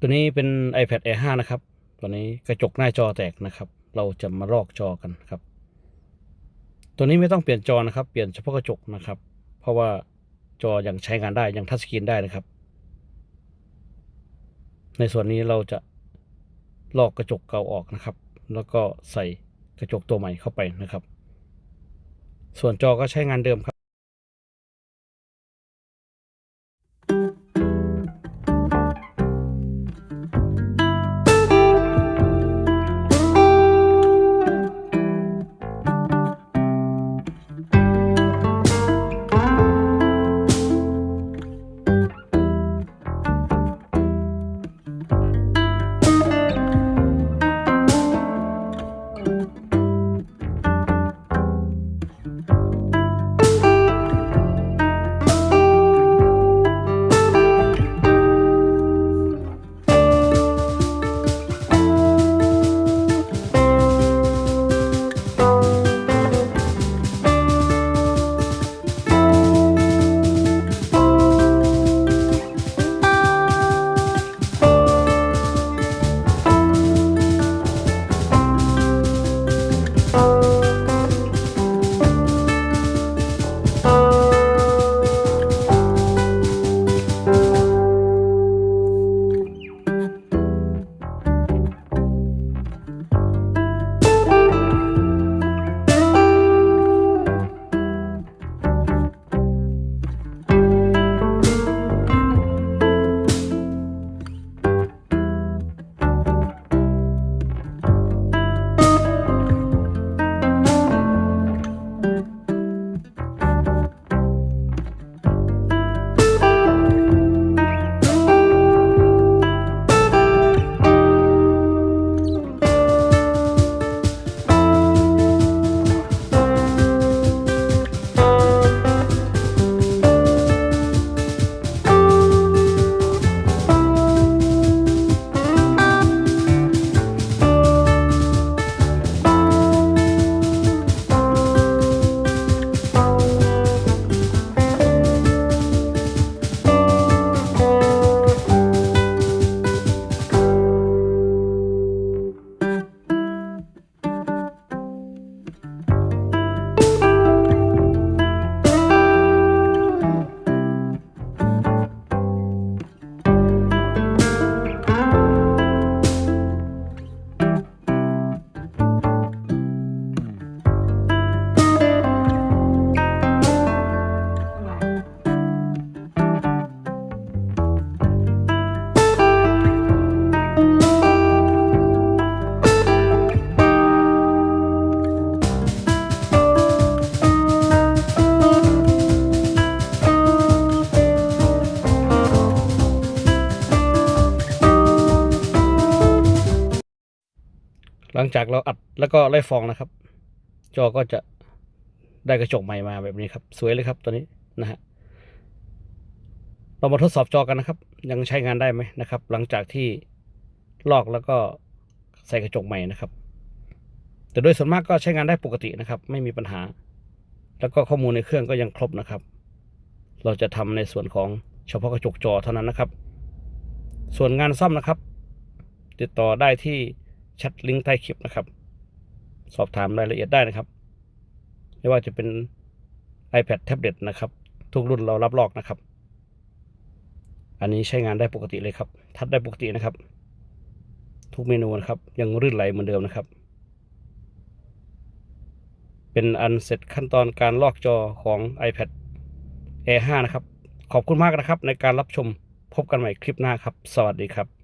ตัวนี้เป็น iPad Air 5 นะครับ ตัวนี้กระจกหน้าจอแตกนะครับ เราจะมาลอกจอกันครับ ตัวนี้ไม่ต้องเปลี่ยนจอนะครับ เปลี่ยนเฉพาะกระจกนะครับ เพราะว่าจอยังใช้งานได้ ยังทัชสกรีนได้นะครับ ในส่วนนี้เราจะลอกกระจกเก่าออกนะครับ แล้วก็ใส่กระจกตัวใหม่เข้าไปนะครับ ส่วนจอก็ใช้งานเดิมครับ หลังจากเราอัดแล้วก็ไล่ฟองนะครับ จอก็จะได้กระจกใหม่มาแบบนี้ครับ สวยเลยครับตัวนี้นะฮะเรามาทดสอบจอกันนะครับ ยังใช้งานได้ไหมนะครับ หลังจากที่ลอกแล้วก็ใส่กระจกใหม่นะครับ แต่โดยส่วนมากก็ใช้งานได้ปกตินะครับ ไม่มีปัญหา แล้วก็ข้อมูลในเครื่องก็ยังครบนะครับ เราจะทำในส่วนของเฉพาะกระจกจอเท่านั้นนะครับ ส่วนงานซ่อมนะครับ ติดต่อได้ที่ แชทลิงก์ใต้คลิปนะครับ สอบถามรายละเอียดได้นะครับ ไม่ว่าจะเป็น iPad แท็บเล็ตนะครับ ทุกรุ่นเรารับลอกนะครับ อันนี้ใช้งานได้ปกติเลยครับ ทัดได้ปกตินะครับ ทุกเมนูนะครับ ยังรื่นไหลเหมือนเดิมนะครับ เป็นอันเสร็จขั้นตอนการลอกจอของ iPad Air 5 นะครับ ขอบคุณมากนะครับในการรับชมพบกันใหม่คลิปหน้าครับ สวัสดีครับ